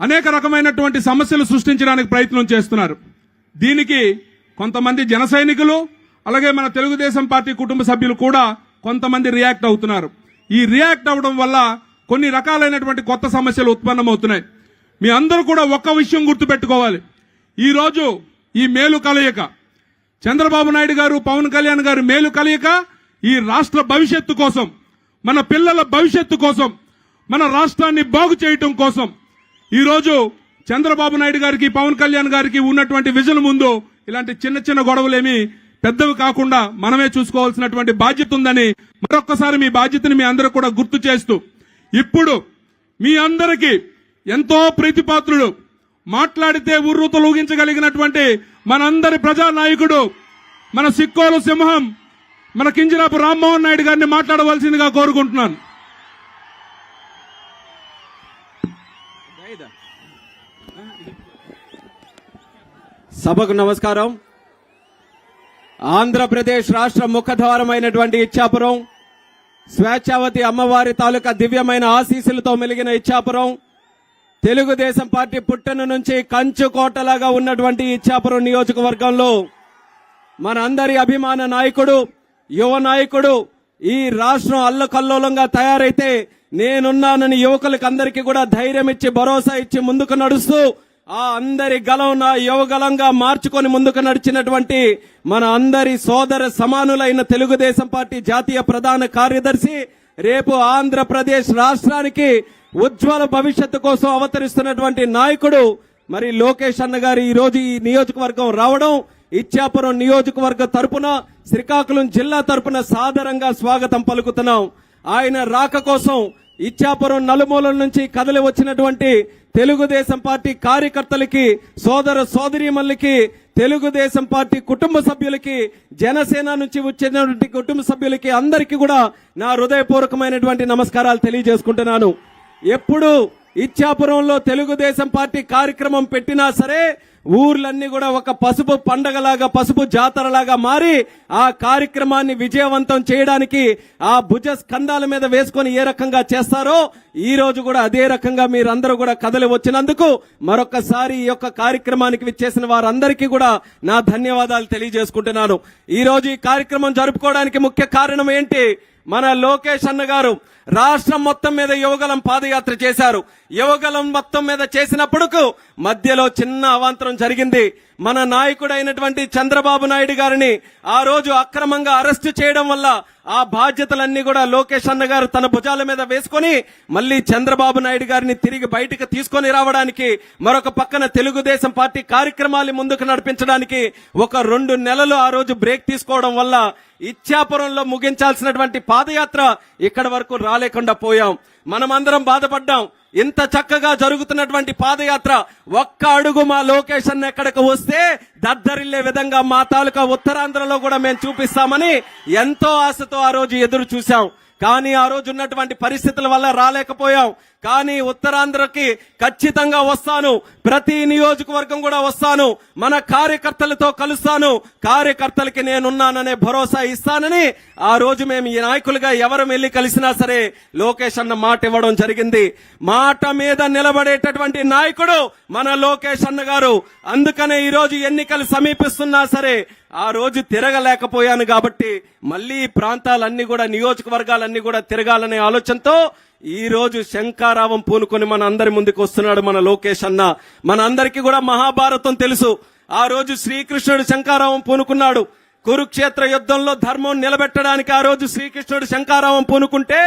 అనేక రకమైనటువంటి సమస్యలు సృష్టించడానికి ప్రయత్నం చేస్తున్నారు. దీనికి కొంతమంది జన సైనికులు అలాగే మన తెలుగుదేశం పార్టీ కుటుంబ సభ్యులు కూడా కొంతమంది రియాక్ట్ అవుతున్నారు. ఈ రియాక్ట్ అవడం వల్ల కొన్ని రకాలైనటువంటి కొత్త సమస్యలు ఉత్పన్నమవుతున్నాయి. మీ అందరూ కూడా ఒక్క విషయం గుర్తుపెట్టుకోవాలి. ఈరోజు ఈ మేలు కలయిక చంద్రబాబు నాయుడు గారు పవన్ కళ్యాణ్ గారు మేలు కలయిక ఈ రాష్ట్ర భవిష్యత్తు కోసం మన పిల్లల భవిష్యత్తు కోసం మన రాష్ట్రాన్ని బాగు చేయటం కోసం ఈరోజు చంద్రబాబు నాయుడు గారికి పవన్ కళ్యాణ్ గారికి ఉన్నటువంటి విజన్ ముందు ఇలాంటి చిన్న చిన్న గొడవలేమి పెద్దవి కాకుండా మనమే చూసుకోవాల్సినటువంటి బాధ్యత ఉందని మరొక్కసారి మీ బాధ్యతని మీ అందరూ కూడా గుర్తు చేస్తూ ఇప్పుడు మీ అందరికీ ఎంతో ప్రీతిపాత్రుడు మాట్లాడితే ఉర్రూతలు ఊగించగలిగినటువంటి మనందరి ప్రజా నాయకుడు మన సిక్కోలు సింహం మన కింజరాపు రామ్మోహన్ నాయుడు గారిని మాట్లాడవలసిందిగా కోరుకుంటున్నాను. సభకు నమస్కారం. ఆంధ్రప్రదేశ్ రాష్ట్ర ముఖద్వారమైనటువంటి ఇచ్చాపురం స్వేచ్ఛావతి అమ్మవారి తాలూకా దివ్యమైన ఆశీస్సులతో మెలిగిన ఇచ్చాపురం తెలుగుదేశం పార్టీ పుట్టన నుంచి కంచుకోటలాగా ఉన్నటువంటి ఇచ్చాపురం నియోజకవర్గంలో మన అందరి అభిమాన నాయకుడు యువ నాయకుడు ఈ రాష్ట్రం అల్లకల్లోలంగా తయారైతే నేనున్నానని యువకులకు అందరికీ కూడా ధైర్యం ఇచ్చి భరోసా ఇచ్చి ముందుకు నడుస్తూ ఆ అందరి గలం నా యువగలంగా మార్చుకొని ముందుకు నడిచినటువంటి మన అందరి సోదర సమానులైన తెలుగుదేశం పార్టీ జాతీయ ప్రధాన కార్యదర్శి రేపు ఆంధ్రప్రదేశ్ రాష్ట్రానికి ఉజ్వల భవిష్యత్తు కోసం అవతరిస్తున్నటువంటి నాయకుడు మరి లోకేష్ అన్న గారు ఈ రోజు ఈ నియోజకవర్గం రావడం ఇచ్చాపురం నియోజకవర్గ తరపున శ్రీకాకుళం జిల్లా తరపున సాదరంగా స్వాగతం పలుకుతున్నాం. ఆయన రాక కోసం ఇచ్చాపురం నలుమూలల నుంచి కదలి వచ్చినటువంటి తెలుగుదేశం పార్టీ కార్యకర్తలకి సోదర సోదరీమణులకి తెలుగుదేశం పార్టీ కుటుంబ సభ్యులకి జనసేన నుంచి వచ్చినటువంటి కుటుంబ సభ్యులకి అందరికీ కూడా నా హృదయపూర్వకమైనటువంటి నమస్కారాలు తెలియజేసుకుంటున్నాను. ఎప్పుడు ఇచ్చాపురంలో తెలుగుదేశం పార్టీ కార్యక్రమం పెట్టినా సరే ఊర్లన్నీ కూడా ఒక పసుపు పండగలాగా పసుపు జాతరలాగా మారి ఆ కార్యక్రమాన్ని విజయవంతం చేయడానికి ఆ భుజ స్కంధాల మీద వేసుకొని ఏ రకంగా చేస్తారో ఈ రోజు కూడా అదే రకంగా మీరందరూ కూడా కదలి వచ్చినందుకు మరొకసారి ఈ యొక్క కార్యక్రమానికి విచ్చేసిన వారందరికీ కూడా నా ధన్యవాదాలు తెలియజేసుకుంటున్నాను. ఈ రోజు ఈ కార్యక్రమం జరుపుకోవడానికి ముఖ్య కారణం ఏంటి? మన లోకేష్ అన్న గారు రాష్ట్రం మొత్తం మీద యువగలం పాదయాత్ర చేశారు. యువగలం మొత్తం మీద చేసినప్పుడు మధ్యలో చిన్న అవాంతరం జరిగింది. మన నాయకుడైనటువంటి చంద్రబాబు నాయుడు గారిని ఆ రోజు అక్రమంగా అరెస్టు చేయడం వల్ల ఆ బాధ్యతలన్నీ కూడా లోకేష్ అన్న గారు తన భుజాల మీద వేసుకొని మళ్ళీ చంద్రబాబు నాయుడు గారిని తిరిగి బయటకు తీసుకొని రావడానికి మరొక పక్కన తెలుగుదేశం పార్టీ కార్యక్రమాలు ముందుకు నడిపించడానికి ఒక రెండు నెలలు ఆ రోజు బ్రేక్ తీసుకోవడం వల్ల ఇచ్చాపురంలో ముగించాల్సినటువంటి పాదయాత్ర ఇక్కడ వరకు రాలేకుండా పోయాం. మనమందరం బాధపడ్డాం. ఇంత చక్కగా జరుగుతున్నటువంటి పాదయాత్ర ఒక్క అడుగు మా లొకేషన్ ఎక్కడికి వస్తే దద్దరిల్లే విధంగా మా తాలూకా ఉత్తరాంధ్రలో కూడా మేము చూపిస్తామని ఎంతో ఆశతో ఆ రోజు ఎదురు చూశాం. కానీ ఆ రోజు ఉన్నటువంటి పరిస్థితుల వల్ల రాలేకపోయాం. కానీ ఉత్తరాంధ్రకి ఖచ్చితంగా వస్తాను. ప్రతి నియోజకవర్గం కూడా వస్తాను. మన కార్యకర్తలతో కలుస్తాను. కార్యకర్తలకి నేనున్నాననే భరోసా ఇస్తానని ఆ రోజు మేము ఈ నాయకులుగా ఎవరు వెళ్ళి కలిసినా సరే లోకేష్ అన్న మాట ఇవ్వడం జరిగింది. మాట మీద నిలబడేటటువంటి నాయకుడు మన లోకేష్ అన్న గారు. అందుకనే ఈరోజు ఎన్నికలు సమీపిస్తున్నా సరే ఆ రోజు తిరగలేకపోయాను కాబట్టి మళ్ళీ ప్రాంతాలన్నీ కూడా నియోజకవర్గాలన్నీ కూడా తిరగాలనే ఆలోచనతో ఈ రోజు శంకారావం పూనుకొని మన అందరి ముందుకు వస్తున్నాడు మన లోకేష్ అన్న. మన అందరికీ కూడా మహాభారతం తెలుసు. ఆ రోజు శ్రీకృష్ణుడు శంకారావం పూనుకున్నాడు. కురుక్షేత్ర యుద్ధంలో ధర్మం నిలబెట్టడానికి ఆ రోజు శ్రీకృష్ణుడు శంకారావం పూనుకుంటే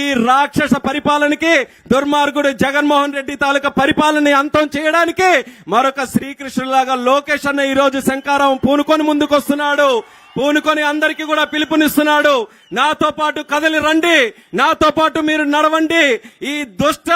ఈ రాక్షస పరిపాలనకి దుర్మార్గుడు జగన్మోహన్ రెడ్డి తాలూకా పరిపాలన అంతం చేయడానికి మరొక శ్రీకృష్ణులాగా లోకేష్ అన్న ఈ రోజు శంకారావం పూనుకొని ముందుకు వస్తున్నాడు పూనుకొని అందరికీ కూడా పిలుపునిస్తున్నాడు. నాతో పాటు కదలి రండి. నాతో పాటు మీరు నడవండి. ఈ దుష్ట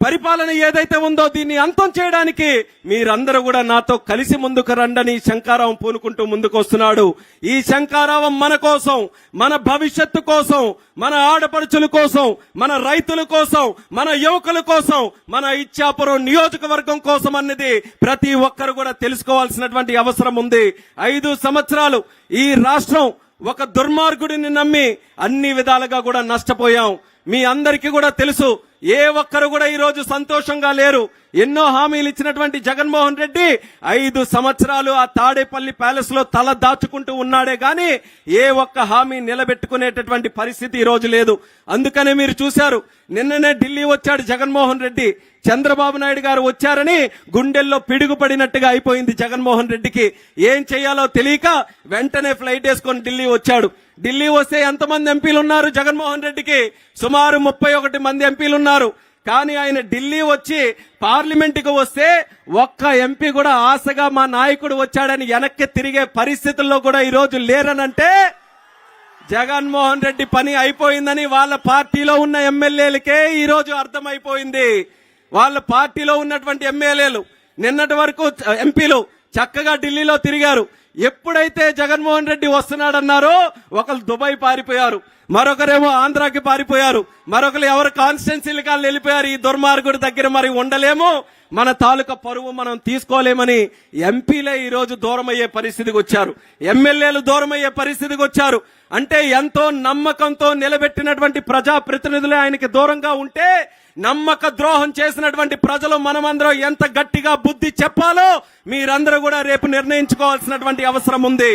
పరిపాలన ఏదైతే ఉందో దీన్ని అంతం చేయడానికి మీరందరూ కూడా నాతో కలిసి ముందుకు రండని శంకారావం పూనుకుంటూ ముందుకు వస్తున్నాడు ఈ శంకారావం మన కోసం మన భవిష్యత్తు కోసం మన ఆడపడుచుల కోసం మన రైతుల కోసం మన యువకుల కోసం మన ఇచ్చాపురం నియోజకవర్గం కోసం అన్నది ప్రతి ఒక్కరు కూడా తెలుసుకోవాల్సినటువంటి అవసరం ఉంది. ఐదు సంవత్సరాలు ఈ రాష్ట్రం ఒక దుర్మార్గుడిని నమ్మి అన్ని విధాలుగా కూడా నష్టపోయాం. మీ అందరికీ కూడా తెలుసు ఏ ఒక్కరు కూడా ఈ రోజు సంతోషంగా లేరు. ఎన్నో హామీలు ఇచ్చినటువంటి జగన్మోహన్ రెడ్డి ఐదు సంవత్సరాలు ఆ తాడేపల్లి ప్యాలెస్లో తల దాచుకుంటూ ఉన్నాడే గాని ఏ ఒక్క హామీ నిలబెట్టుకునేటటువంటి పరిస్థితి ఈ రోజు లేదు. అందుకనే మీరు చూశారు నిన్ననే ఢిల్లీ వచ్చాడు జగన్మోహన్ రెడ్డి. చంద్రబాబు నాయుడు గారు వచ్చారని గుండెల్లో పిడుగుపడినట్టుగా అయిపోయింది జగన్మోహన్ రెడ్డికి. ఏం చేయాలో తెలియక వెంటనే ఫ్లైట్ వేసుకొని ఢిల్లీ వచ్చాడు. ఢిల్లీ వస్తే ఎంతమంది ఎంపీలు ఉన్నారు? జగన్మోహన్ రెడ్డికి సుమారు ముప్పై ఒకటి మంది ఎంపీలు ఉన్నారు. కానీ ఆయన ఢిల్లీ వచ్చి పార్లమెంటుకు వస్తే ఒక్క ఎంపీ కూడా ఆశగా మా నాయకుడు వచ్చాడని వెనక్కి తిరిగే పరిస్థితుల్లో కూడా ఈ రోజు లేరనంటే జగన్మోహన్ రెడ్డి పని అయిపోయిందని వాళ్ళ పార్టీలో ఉన్న ఎమ్మెల్యేలకే ఈరోజు అర్థమైపోయింది. వాళ్ళ పార్టీలో ఉన్నటువంటి ఎమ్మెల్యేలు నిన్నటి వరకు ఎంపీలు చక్కగా ఢిల్లీలో తిరిగారు. ఎప్పుడైతే జగన్మోహన్ రెడ్డి వస్తున్నాడన్నారో ఒకరు దుబాయ్ పారిపోయారు. మరొకరేమో ఆంధ్రాకి పారిపోయారు. మరొకరు ఎవరు కాన్స్టిట్యున్సీలు కాళ్ళు వెళ్ళిపోయారు. ఈ దుర్మార్గుడి దగ్గర మరి ఉండలేము. మన తాలూకా పరువు మనం తీసుకోలేమని ఎంపీలే ఈరోజు దూరమయ్యే దూరం అయ్యే పరిస్థితికి వచ్చారు. ఎమ్మెల్యేలు దూరం అయ్యే పరిస్థితికి వచ్చారు. అంటే ఎంతో నమ్మకంతో నిలబెట్టినటువంటి ప్రజాప్రతినిధులే ఆయనకి దూరంగా ఉంటే నమ్మక ద్రోహం చేసినటువంటి ప్రజలు మనమందరం ఎంత గట్టిగా బుద్ధి చెప్పాలో మీరందరూ కూడా రేపు నిర్ణయించుకోవాల్సినటువంటి అవసరం ఉంది.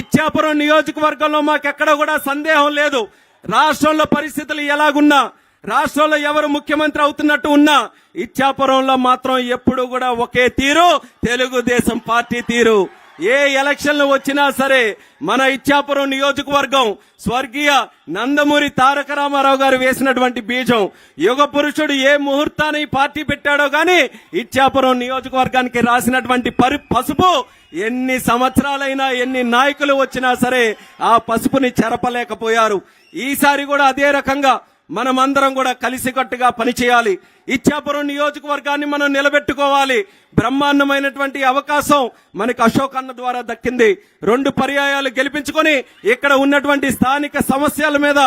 ఇచ్చాపురం నియోజకవర్గంలో మాకెక్కడ కూడా సందేహం లేదు. రాష్ట్రంలో పరిస్థితులు ఎలాగున్నా రాష్ట్రంలో ఎవరు ముఖ్యమంత్రి అవుతున్నట్టు ఉన్నా ఇచ్చాపురంలో మాత్రం ఎప్పుడు కూడా ఒకే తీరు తెలుగుదేశం పార్టీ తీరు. ఏ ఎలక్షన్లు వచ్చినా సరే మన ఇచ్చాపురం నియోజకవర్గం స్వర్గీయ నందమూరి తారక రామారావు గారు వేసినటువంటి బీజం. యుగ పురుషుడు ఏ ముహూర్తాన్ని పార్టీ పెట్టాడో గాని ఇచ్చాపురం నియోజకవర్గానికి రాసినటువంటి పరి పసుపు ఎన్ని సంవత్సరాలైనా ఎన్ని నాయకులు వచ్చినా సరే ఆ పసుపుని చెరపలేకపోయారు. ఈసారి కూడా అదే రకంగా మనమందరం కూడా కలిసికట్టుగా పనిచేయాలి. ఇచ్చాపురం నియోజకవర్గాన్ని మనం నిలబెట్టుకోవాలి. బ్రహ్మాండమైనటువంటి అవకాశం మనకి అశోక్ అన్న ద్వారా దక్కింది. రెండు పర్యాయాలు గెలిపించుకొని ఇక్కడ ఉన్నటువంటి స్థానిక సమస్యల మీద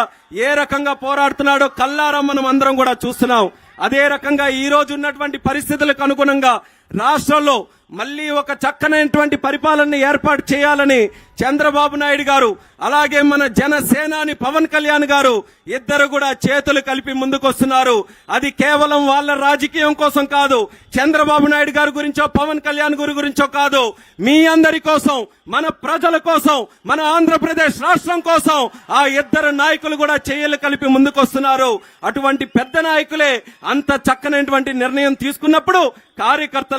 ఏ రకంగా పోరాడుతున్నాడో కల్లారా మనం అందరం కూడా చూస్తున్నాం. అదే రకంగా ఈ రోజు ఉన్నటువంటి పరిస్థితులకు అనుగుణంగా రాష్ట్రంలో మళ్ళీ ఒక చక్కనైనటువంటి పరిపాలన ఏర్పాటు చేయాలని చంద్రబాబు నాయుడు గారు అలాగే మన జనసేనాని పవన్ కళ్యాణ్ గారు ఇద్దరు కూడా చేతులు కలిపి ముందుకొస్తున్నారు. అది కేవలం వాళ్ళ రాజకీయం కోసం కాదు చంద్రబాబు నాయుడు గారి గురించో పవన్ కళ్యాణ్ గారి గురించో కాదు. మీ అందరి కోసం మన ప్రజల కోసం మన ఆంధ్రప్రదేశ్ రాష్ట్రం కోసం ఆ ఇద్దరు నాయకులు కూడా చేయలు కలిపి ముందుకొస్తున్నారు. అటువంటి పెద్ద నాయకులే అంత చక్కనైనటువంటి నిర్ణయం తీసుకున్నప్పుడు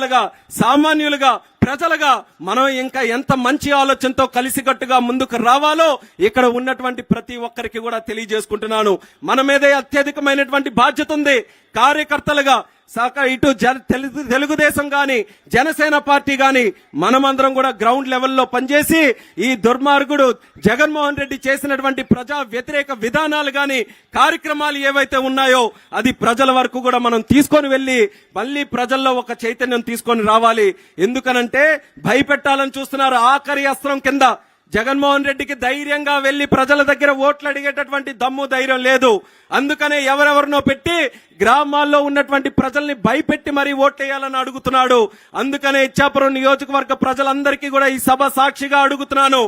కార్యకర్తలుగా సామాన్యులుగా ప్రజలుగా మనం ఇంకా ఎంత మంచి ఆలోచనతో కలిసికట్టుగా ముందుకు రావాలో ఇక్కడ ఉన్నటువంటి ప్రతి ఒక్కరికి కూడా తెలియజేసుకుంటున్నాను. మన మీదే అత్యధికమైనటువంటి బాధ్యత ఉంది. కార్యకర్తలుగా సహక ఇటు జన తెలుగు తెలుగుదేశం కానీ జనసేన పార్టీ కానీ మనమందరం కూడా గ్రౌండ్ లెవెల్లో పనిచేసి ఈ దుర్మార్గుడు జగన్మోహన్ రెడ్డి చేసినటువంటి ప్రజా వ్యతిరేక విధానాలు కానీ కార్యక్రమాలు ఏవైతే ఉన్నాయో అది ప్రజల వరకు కూడా మనం తీసుకొని వెళ్ళి మళ్ళీ ప్రజల్లో ఒక చైతన్యం తీసుకొని రావాలి. ఎందుకనంటే భయపెట్టాలని చూస్తున్నారు ఆఖరి అస్త్రం కింద. జగన్మోహన్ రెడ్డికి ధైర్యంగా వెళ్ళి ప్రజల దగ్గర ఓట్లు అడిగేటటువంటి దమ్ము ధైర్యం లేదు. అందుకనే ఎవరెవరినో పెట్టి గ్రామాల్లో ఉన్నటువంటి ప్రజల్ని భయపెట్టి మరీ ఓట్లేయాలని అడుగుతున్నాడు. అందుకనే ఇచ్చాపురం నియోజకవర్గ ప్రజలందరికీ కూడా ఈ సభ సాక్షిగా అడుగుతున్నాను.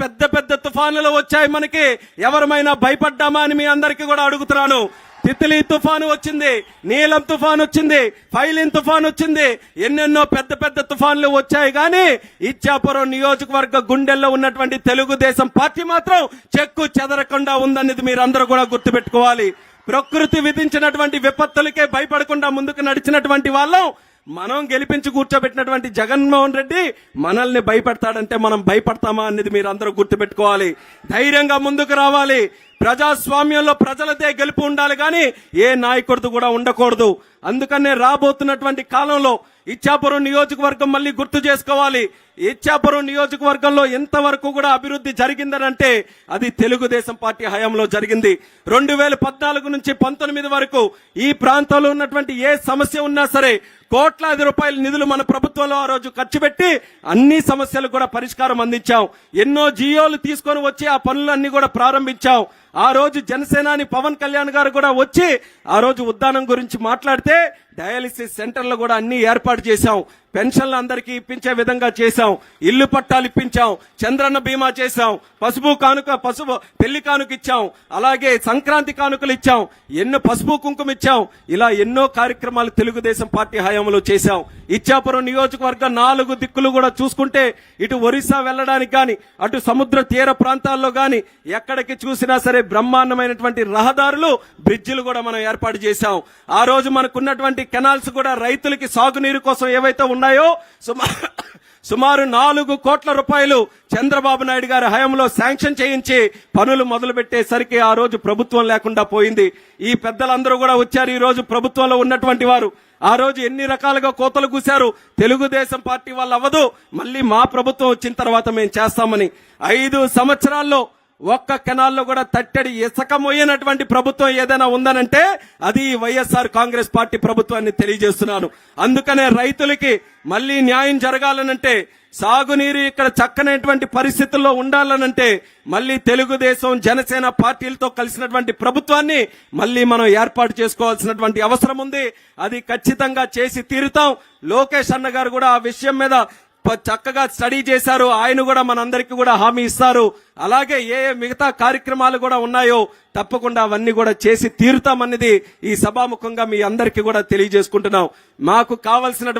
పెద్ద పెద్ద తుఫానులు వచ్చాయి మనకి. ఎవరమైనా భయపడ్డామా అని మీ అందరికీ కూడా అడుగుతున్నాను. తిత్లీ తుఫాను వచ్చింది నీలం తుఫాను వచ్చింది ఫైలిన్ తుఫాను వచ్చింది ఎన్నెన్నో పెద్ద పెద్ద తుఫాన్లు వచ్చాయి కానీ ఇచ్చాపురం నియోజకవర్గ గుండెల్లో ఉన్నటువంటి తెలుగుదేశం పార్టీ మాత్రం చెక్కు చెదరకుండా ఉందనేది మీరందరూ కూడా గుర్తుపెట్టుకోవాలి. ప్రకృతి విధించినటువంటి విపత్తులకే భయపడకుండా ముందుకు నడిచినటువంటి వాళ్ళం మనం గెలిపించి కూర్చోబెట్టినటువంటి జగన్మోహన్ రెడ్డి మనల్ని భయపెడతాడంటే మనం భయపడతామా అనేది మీరు అందరూ గుర్తుపెట్టుకోవాలి. ధైర్యంగా ముందుకు రావాలి. ప్రజాస్వామ్యంలో ప్రజలదే గెలుపు ఉండాలి కానీ ఏ నాయకుడిది కూడా ఉండకూడదు. అందుకనే రాబోతున్నటువంటి కాలంలో ఇచ్చాపురం నియోజకవర్గం మళ్ళీ గుర్తు చేసుకోవాలి. ఇచ్చాపురం నియోజకవర్గంలో ఎంతవరకు కూడా అభివృద్ధి జరిగిందనంటే అది తెలుగుదేశం పార్టీ హయాంలో జరిగింది. రెండు వేల పద్నాలుగు నుంచి పంతొమ్మిది వరకు ఈ ప్రాంతంలో ఉన్నటువంటి ఏ సమస్య ఉన్నా సరే కోట్లాది రూపాయల నిధులు మన ప్రభుత్వంలో ఆ రోజు ఖర్చు పెట్టి అన్ని సమస్యలు కూడా పరిష్కారం అందించాం. ఎన్నో జియోలు తీసుకొని వచ్చి ఆ పనులన్నీ కూడా ప్రారంభించాం. ఆ రోజు జనసేనాని పవన్ కళ్యాణ్ గారు కూడా వచ్చి ఆ రోజు ఉద్దానం గురించి మాట్లాడితే డయాలిసిస్ సెంటర్లు కూడా అన్ని ఏర్పాటు చేశాం. పెన్షన్లు అందరికీ ఇప్పించే విధంగా చేశాం. ఇల్లు పట్టాలు ఇప్పించాం. చంద్రన్న బీమా చేశాం. పసుపు కానుక పసుపు పెళ్ళి కానుక ఇచ్చాం. అలాగే సంక్రాంతి కానుకలు ఇచ్చాం. ఎన్నో పసుపు కుంకుమ ఇచ్చాం. ఇలా ఎన్నో కార్యక్రమాలు తెలుగుదేశం పార్టీ హయాంలో చేశాం. ఇచ్చాపురం నియోజకవర్గం నాలుగు దిక్కులు కూడా చూసుకుంటే ఇటు ఒరిస్సా వెళ్ళడానికి కానీ అటు సముద్ర తీర ప్రాంతాల్లో కానీ ఎక్కడికి చూసినా సరే బ్రహ్మాండమైనటువంటి రహదారులు బ్రిడ్జిలు కూడా మనం ఏర్పాటు చేశాం. ఆ రోజు మనకున్నటువంటి కెనాల్స్ కూడా రైతులకి సాగునీరు కోసం ఏవైతే ఉన్నాయో? సుమారు సుమారు నాలుగు కోట్ల రూపాయలు చంద్రబాబు నాయుడు గారి హయాంలో శాంక్షన్ చేయించి పనులు మొదలు పెట్టేసరికి ఆ రోజు ప్రభుత్వం లేకుండా పోయింది. ఈ పెద్దలందరూ కూడా వచ్చారు. ఈ రోజు ప్రభుత్వంలో ఉన్నటువంటి వారు ఆ రోజు ఎన్ని రకాలుగా కోతలు కూశారు? తెలుగుదేశం పార్టీ వాళ్ళు అవ్వదు. మళ్ళీ మా ప్రభుత్వం వచ్చిన తర్వాత మేము చేస్తామని. ఐదు సంవత్సరాల్లో ఒక్క కెనాల్లో కూడా తట్టడి ఇసక మోయనటువంటి ప్రభుత్వం ఏదైనా ఉందనంటే అది వైఎస్ఆర్ కాంగ్రెస్ పార్టీ ప్రభుత్వాన్ని తెలియజేస్తున్నాను. అందుకనే రైతులకి మళ్ళీ న్యాయం జరగాలనంటే సాగునీరు ఇక్కడ చక్కనటువంటి పరిస్థితుల్లో ఉండాలనంటే మళ్ళీ తెలుగుదేశం జనసేన పార్టీలతో కలిసినటువంటి ప్రభుత్వాన్ని మళ్ళీ మనం ఏర్పాటు చేసుకోవాల్సినటువంటి అవసరం ఉంది. అది ఖచ్చితంగా చేసి తీరుతాం. లోకేష్ అన్న గారు కూడా ఆ విషయం మీద చక్కగా స్టడీ చేశారు. ఆయన కూడా మనందరికీ కూడా హామీ ఇస్తారు. అలాగే ఏ ఏ మిగతా కార్యక్రమాలు కూడా ఉన్నాయో తప్పకుండా అవన్నీ కూడా చేసి తీరుతామన్నది ఈ సభాముఖంగా మీ అందరికీ కూడా తెలియజేసుకుంటున్నాం. మాకు కావలసినటువంటి